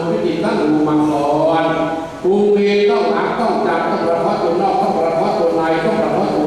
มพิจิตตั้งรูมังกรภูมิต้องหักต้องจับต้องประทัดตนนอกต้องประทัดตนในต้องประทัด